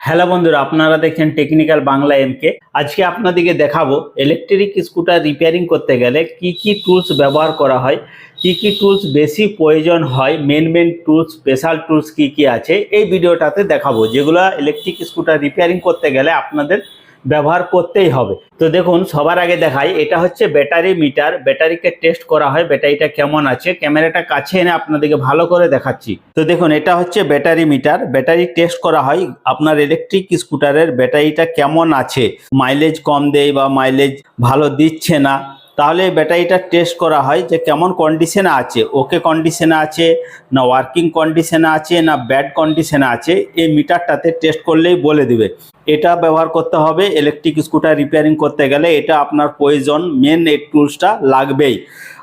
Hello বন্ধুরা, আপনারা দেখছেন টেকনিক্যাল বাংলা এমকে আজকে আপনাদেরকে দেখাবো ইলেকট্রিক স্কুটার রিপেয়ারিং করতে গেলে কি কি টুলস ব্যবহার করা হয়, কি কি টুলস বেশি প্রয়োজন হয় main main tools special tools কি কি আছে, এই ভিডিওটাতে দেখাবো। যেগুলো ইলেকট্রিক স্কুটার রিপেয়ারিং করতে গেলে আপনাদের ব্যবহার করতেই হবে। তো দেখুন, সবার আগে দেখাই, এটা হচ্ছে ব্যাটারি মিটার। ব্যাটারিকে টেস্ট করা হয়, ব্যাটারিটা কেমন আছে? ক্যামেরাটা কাছে এনে আপনাদেরকে ভালো করে দেখাচ্ছি। তো দেখুন, এটা হচ্ছে ব্যাটারি মিটার। ব্যাটারি টেস্ট করা হয়, আপনার ইলেকট্রিক স্কুটারের ব্যাটারিটা কেমন আছে? মাইলেজ কম দেয় বা মাইলেজ ভালো দিচ্ছে না? তাহলে ব্যাটারিটা টেস্ট করা হয় যে কেমন কন্ডিশনে আছে ওকে কন্ডিশনে আছে, না ওয়ার্কিং কন্ডিশনে আছে, না ব্যাড কন্ডিশনে আছে, এই মিটারটাতে টেস্ট করলেই বলে দিবে। এটা ব্যবহার করতে হবে ইলেকট্রিক স্কুটার রিপেয়ারিং করতে গেলে এটা আপনার প্রয়োজন মেন এই টুলসটা লাগবেই।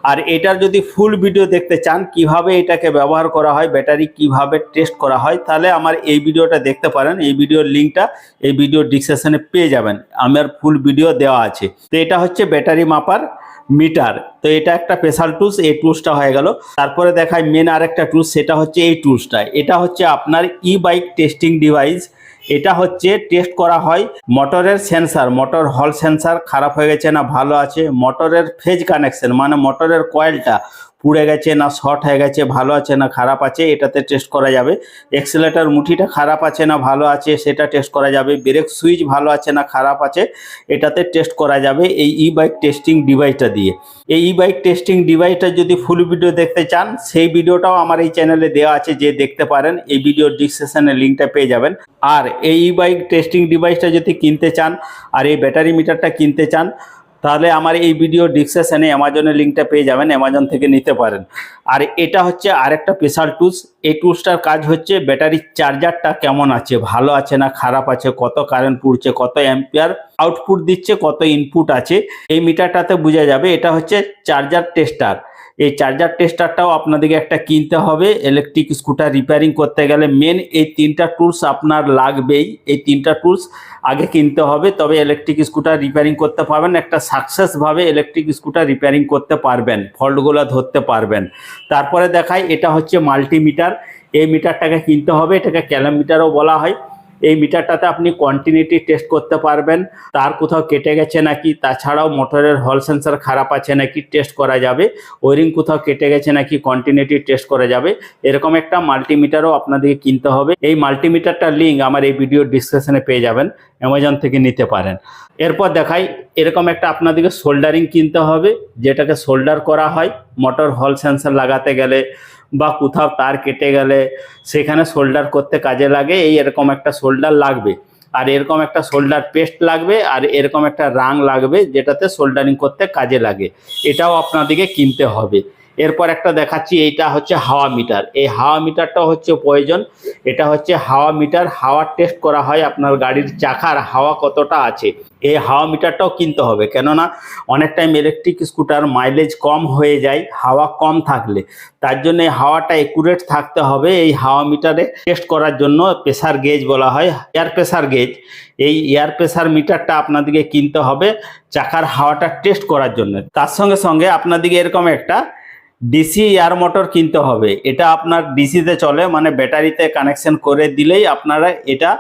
আর এটার যদি ফুল ভিডিও দেখতে চান, কীভাবে এটাকে ব্যবহার করা হয়, ব্যাটারি কীভাবে টেস্ট করা হয়, তাহলে আমার এই ভিডিওটা দেখতে পারেন, এই ভিডিওর লিঙ্কটা এই ভিডিও ডিসক্রিপশনে পেয়ে যাবেন। আমার ফুল ভিডিও দেওয়া আছে। তো এটা হচ্ছে ব্যাটারি মাপার মিটার তো এটা একটা স্পেশাল টুলস এই টুলসটা হয়ে গেল। তারপরে দেখায় মেন আরেকটা টুলস সেটা হচ্ছে এই টুলসটা এটা হচ্ছে আপনার ই বাইক টেস্টিং ডিভাইস এটা হচ্ছে টেস্ট করা হয় মোটরের সেন্সার মোটর হল সেন্সার খারাপ হয়ে গেছে না, ভালো আছে। মোটরের ফেজ কানেকশন মানে মোটরের কয়েলটা পুড়ে গেছে না শর্ট হয়ে গেছে, ভালো আছে না খারাপ আছে, এটাতে টেস্ট করা যাবে। এক্সেলেটার মুঠিটা খারাপ আছে না ভালো আছে, সেটা টেস্ট করা যাবে। ব্রেক সুইচ ভালো আছে না খারাপ আছে, এটাতে টেস্ট করা যাবে এই ই বাইক টেস্টিং ডিভাইসটা দিয়ে। এই ই বাইক টেস্টিং ডিভাইসটা যদি ফুল ভিডিও দেখতে চান, সেই ভিডিওটাও আমার এই চ্যানেলে দেওয়া আছে, যে দেখতে পারেন, এই ভিডিওর ডিসক্রিপশনে লিঙ্কটা পেয়ে যাবেন। আর এই ই বাইক টেস্টিং ডিভাইসটা যদি কিনতে চান, আর এই ব্যাটারি মিটারটা কিনতে চান তাহলে আমার এই ভিডিও ডিসক্রিপশনে অ্যামাজনের লিঙ্কটা পেয়ে যাবেন অ্যামাজন থেকে নিতে পারেন। আর এটা হচ্ছে আরেকটা স্পেশাল টুলস এই টুলসটার কাজ হচ্ছে ব্যাটারির চার্জারটা কেমন আছে, ভালো আছে না খারাপ আছে, কত কারেন্ট পুড়ছে, কত অ্যাম্পিয়ার আউটপুট দিচ্ছে, কত ইনপুট আছে, এই মিটারটাতে বোঝা যাবে। এটা হচ্ছে চার্জার টেস্টার এই চার্জার টেস্টারটাও আপনাদেরকে একটা কিনতে হবে ইলেকট্রিক স্কুটার রিপেয়ারিং করতে গেলে মেন এই তিনটা টুলস আপনার লাগবেই। এই তিনটা টুলস আগে কিনতে হবে, তবে ইলেকট্রিক স্কুটার রিপেয়ারিং করতে পারবেন, একটা সাকসেসভাবে ইলেকট্রিক স্কুটার রিপেয়ারিং করতে পারবেন ফল্টগুলো ধরতে পারবেন। তারপরে দেখাই, এটা হচ্ছে মাল্টিমিটার এই মিটারটাকে কিনতে হবে, এটাকে ক্যালোমিটারও বলা হয়। এই মিটারটাতে আপনি কন্টিনিউটি টেস্ট করতে পারবেন। তার কোথাও কেটে গেছে নাকি, তাছাড়াও মোটরের হল সেন্সার খারাপ আছে নাকি টেস্ট করা যাবে। ওয়ারিং কোথাও কেটে গেছে নাকি কন্টিনিউটি টেস্ট করা যাবে। এরকম একটা মাল্টিমিটারও আপনাদেরকে কিনতে হবে। এই মাল্টিমিটারটার লিঙ্ক আমার এই ভিডিও ডিসক্রিপশনে পেয়ে যাবেন। অ্যামাজন থেকে নিতে পারেন। এরপর দেখাই, এরকম একটা আপনাদেরকে সোল্ডারিং কিনতে হবে, যেটাকে সোল্ডার করা হয়। মোটর হল সেন্সার লাগাতে গেলে বা কোথাও তার কেটে গেলে সেখানে শোল্ডার করতে কাজে লাগে, এই এরকম একটা শোল্ডার লাগবে। আর এরকম একটা শোল্ডার পেস্ট লাগবে, আর এরকম একটা রাং লাগবে, যেটাতে শোল্ডারিং করতে কাজে লাগে। এটাও আপনাদেরকে কিনতে হবে। এরপর একটা দেখাচ্ছি, এইটা হচ্ছে হাওয়া মিটার। এই হাওয়া মিটারটা হচ্ছে প্রয়োজন। এটা হচ্ছে হাওয়া মিটার, হাওয়া টেস্ট করা হয় আপনার গাড়ির চাকার হাওয়া কতটা আছে। এই হাওয়া মিটারটাও কিনতে হবে, কেননা অনেক টাইম ইলেকট্রিক স্কুটার মাইলেজ কম হয়ে যায়, হাওয়া কম থাকলে। তার জন্য এই হাওয়াটা একুরেট থাকতে হবে এই হাওয়া মিটারে। টেস্ট করার জন্য প্রেসার গেজ বলা হয় এয়ার প্রেসার গেজ এই এয়ার প্রেসার মিটারটা আপনাদেরকে কিনতে হবে চাকার হাওয়াটা টেস্ট করার জন্য। তার সঙ্গে সঙ্গে আপনাদেরকে এরকম একটা ডিসি এয়ার মোটর কিনতে হবে। এটা আপনার ডিসিতে চলে মানে ব্যাটারিতে কানেকশন করে দিলেই আপনারা এটা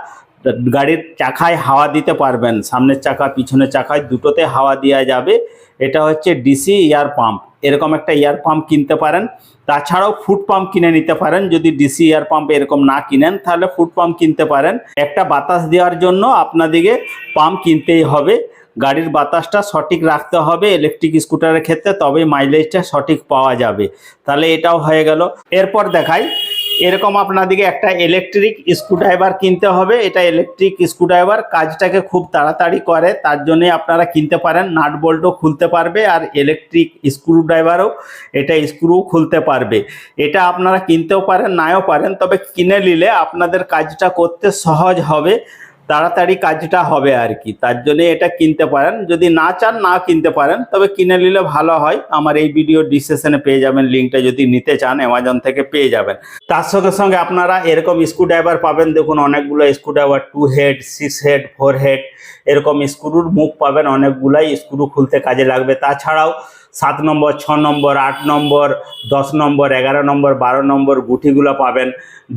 গাড়ির চাকায় হাওয়া দিতে পারবেন। সামনের চাকা, পিছনের চাকায় দুটোতে হাওয়া দেওয়া যাবে। এটা হচ্ছে ডিসি এয়ার পাম্প এরকম একটা এয়ার পাম্প কিনতে পারেন। তাছাড়াও ফুড পাম্প কিনে নিতে পারেন। যদি ডিসি এয়ার পাম্প এরকম না কিনেন, তাহলে ফুড পাম্প কিনতে পারেন। একটা বাতাস দেওয়ার জন্য আপনাদেরকে পাম্প কিনতেই হবে। গাড়ির বাতাসটা সঠিক রাখতে হবে ইলেকট্রিক স্কুটারের ক্ষেত্রে, তবেই মাইলেজটা সঠিক পাওয়া যাবে। তাহলে এটাও হয়ে গেল। এরপর দেখাই, এরকম আপনাদেরকে একটা ইলেকট্রিক স্ক্রুড্রাইভার কিনতে হবে। এটা ইলেকট্রিক স্ক্রুড্রাইভার কাজটাকে খুব তাড়াতাড়ি করে, তার জন্য আপনারা কিনতে পারেন নাট বল্টও খুলতে পারবে আর ইলেকট্রিক স্ক্রুড্রাইভারও এটা স্ক্রু খুলতে পারবে। এটা আপনারা কিনতেও পারেন, নাও পারেন, তবে কিনে নিলে আপনাদের কাজটা করতে সহজ হবে। তাড়াতাড়ি কাজটা হবে আর কি। তার জন্য এটা কিনতে পারেন। যদি না চান, না কিনতে পারেন। তবে কিনে নিলে ভালো হয়। আমার এই ভিডিও ডিসক্রিপশনে পেয়ে যাবেন। লিঙ্কটা যদি নিতে চান অ্যামাজন থেকে পেয়ে যাবেন। তার সঙ্গে সঙ্গে আপনারা এরকম স্ক্রুড্রাইভার পাবেন। দেখুন, অনেকগুলো screwdriver two head six head four head এরকম স্ক্রুর মুখ পাবেন। অনেকগুলাই স্ক্রু খুলতে কাজে লাগবে। তাছাড়াও সাত নম্বর, ছ নম্বর, আট নম্বর, দশ নম্বর, এগারো নম্বর, বারো নম্বর গুটিগুলো পাবেন।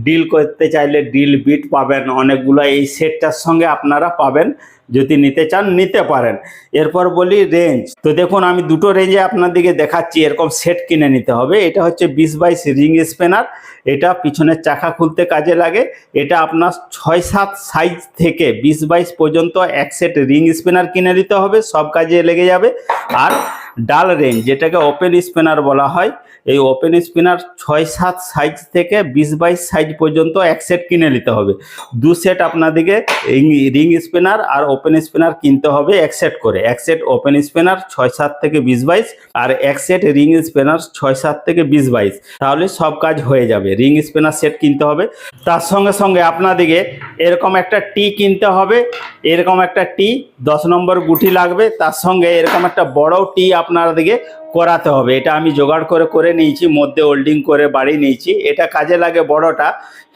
ডিল করতে চাইলে ডিল বিট পাবেন, অনেকগুলো এই সেটটার সঙ্গে আপনারা পাবেন, যদি নিতে চান নিতে পারেন। এরপর বলি রেঞ্জ তো দেখুন, আমি দুটো রেঞ্জে আপনাদেরকে দেখাচ্ছি, এরকম সেট কিনে নিতে হবে। এটা হচ্ছে বিশ বাইশ রিং স্পেনার এটা পিছনের চাকা খুলতে কাজে লাগে। এটা আপনার ছয় সাত সাইজ থেকে বিশ বাইশ পর্যন্ত এক সেট রিং স্পেনার কিনে নিতে হবে, সব কাজে লেগে যাবে। আর ডাল রেঞ্জ যেটাকে ওপেন স্পিনার বলা হয়, এই ওপেন স্পিনার ছয় সাত সাইজ থেকে বিশ বাইশ সাইজ পর্যন্ত এক সেট কিনে নিতে হবে। দু সেট আপনাদেরকে রিং স্পিনার আর ওপেন স্পিনার কিনতে হবে এক সেট করে। এক সেট ওপেন স্পিনার ছয় সাত থেকে বিশ বাইশ আর এক সেট রিং স্পিনার ছয় সাত থেকে বিশ বাইশ। তাহলে সব কাজ হয়ে যাবে। রিং স্পিনার সেট কিনতে হবে। তার সঙ্গে সঙ্গে আপনাদেরকে এরকম একটা টি কিনতে হবে, এরকম একটা টি, দশ নম্বর গুটি লাগবে, তার সঙ্গে এরকম একটা বড় টি আপনাদেরকে করাতে হবে। এটা আমি জোগাড় করে করে নিয়েছি, মধ্যে ওল্ডিং করে বাড়ি নিয়েছি। এটা কাজে লাগে বড়টা,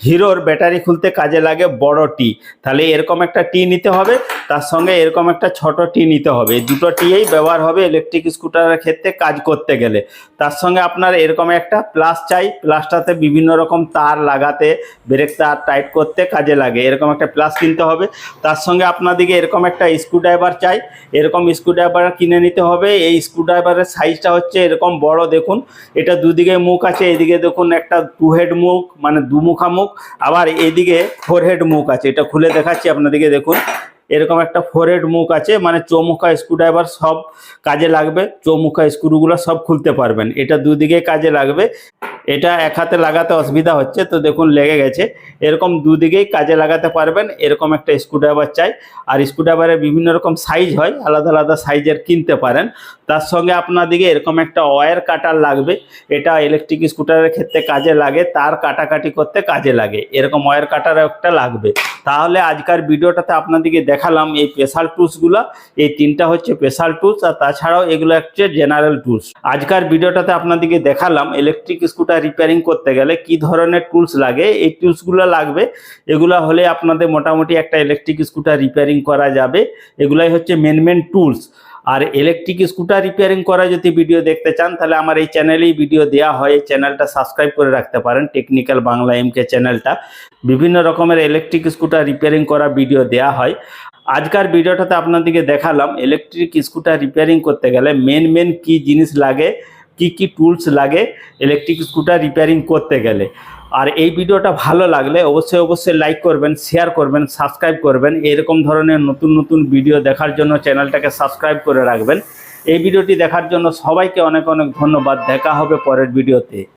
হিরোর ব্যাটারি খুলতে কাজে লাগে বড় টি তাহলে এরকম একটা টি নিতে হবে, তার সঙ্গে এরকম একটা ছোট টি নিতে হবে। দুটো টিয়েই ব্যবহার হবে ইলেকট্রিক স্কুটারের ক্ষেত্রে কাজ করতে গেলে। তার সঙ্গে আপনার এরকম একটা প্লাস চাই প্লাসটাতে বিভিন্ন রকম তার লাগাতে ব্রেক তার টাইট করতে কাজে লাগে। এরকম একটা প্লাস কিনতে হবে। তার সঙ্গে আপনাদিকে এরকম একটা স্ক্রুড্রাইভার চাই। এরকম স্ক্রুড্রাইভার কিনে নিতে হবে। এই স্ক্রুড্রাইভারের সাইজটা হচ্ছে এরকম বড় দেখুন, এটা দুদিকে মুখ আছে, এদিকে দেখুন একটা টু হেড মুখ মানে দুমুখা মুখ, আবার এদিকে ফোর হেড মুখ আছে, এটা খুলে দেখাচ্ছি আপনাদেরকে দেখুন, এরকম একটা ফোর হেড মুখ আছে মানে চৌমুখা স্ক্রুড্রাইভার সব কাজে লাগবে, চৌমুখা স্ক্রুগুলো সব খুলতে পারবেন, এটা দুদিকে কাজে লাগবে। এটা এক হাতে লাগাতে অসুবিধা হচ্ছে, তো দেখুন লেগে গেছে। এরকম দুদিকেই কাজে লাগাতে পারবেন, এরকম একটা স্ক্রুড্রাইভার চাই। আর স্ক্রুড্রাইভারের বিভিন্ন রকম সাইজ হয়, আলাদা আলাদা সাইজের কিনতে পারেন। তার সঙ্গে আপনাদিকে এরকম একটা ওয়্যার কাটার লাগবে। এটা ইলেকট্রিক স্কুটারের ক্ষেত্রে কাজে লাগে, তার কাটাকাটি করতে কাজে লাগে। এরকম ওয়্যার কাটার একটা লাগবে। তাহলে আজকার ভিডিওটাতে আপনাদেরকে দেখালাম এই স্পেশাল টুলসগুলো এই তিনটা হচ্ছে স্পেশাল টুলস আর তাছাড়াও এগুলো হচ্ছে জেনারেল টুলস আজকার ভিডিওটাতে আপনাদেরকে দেখালাম ইলেকট্রিক স্কুটার রিপেয়ারিং করতে গেলে কি ধরনের টুলস লাগে, এই টুলসগুলো লাগবে, এগুলো হলে আপনাদের মোটামুটি একটা ইলেকট্রিক স্কুটার রিপেয়ারিং করা যাবে, এগুলাই হচ্ছে মেন মেন টুলস আর ইলেকট্রিক স্কুটার রিপেয়ারিং করা যদি ভিডিও দেখতে চান, তাহলে আমার এই চ্যানেলেই ভিডিও দেওয়া হয়, এই চ্যানেলটা সাবস্ক্রাইব করে রাখতে পারেন টেকনিক্যাল বাংলা এমকে চ্যানেলটা বিভিন্ন রকমের ইলেকট্রিক স্কুটার রিপেয়ারিং করা ভিডিও দেওয়া হয়। আজকার ভিডিওটাতে আপনাদেরকে দেখালাম ইলেকট্রিক স্কুটার রিপেয়ারিং করতে গেলে মেন মেন কি জিনিস লাগে কি কি টুলস লাগে ইলেকট্রিক স্কুটার রিপেয়ারিং করতে গেলে। আর এই ভিডিওটা ভালো লাগলে অবশ্যই অবশ্যই লাইক করবেন শেয়ার করবেন সাবস্ক্রাইব করবেন। এরকম ধরনের নতুন নতুন ভিডিও দেখার জন্য চ্যানেলটাকে সাবস্ক্রাইব করে রাখবেন। এই ভিডিওটি দেখার জন্য সবাইকে অনেক অনেক ধন্যবাদ। দেখা হবে পরের ভিডিওতে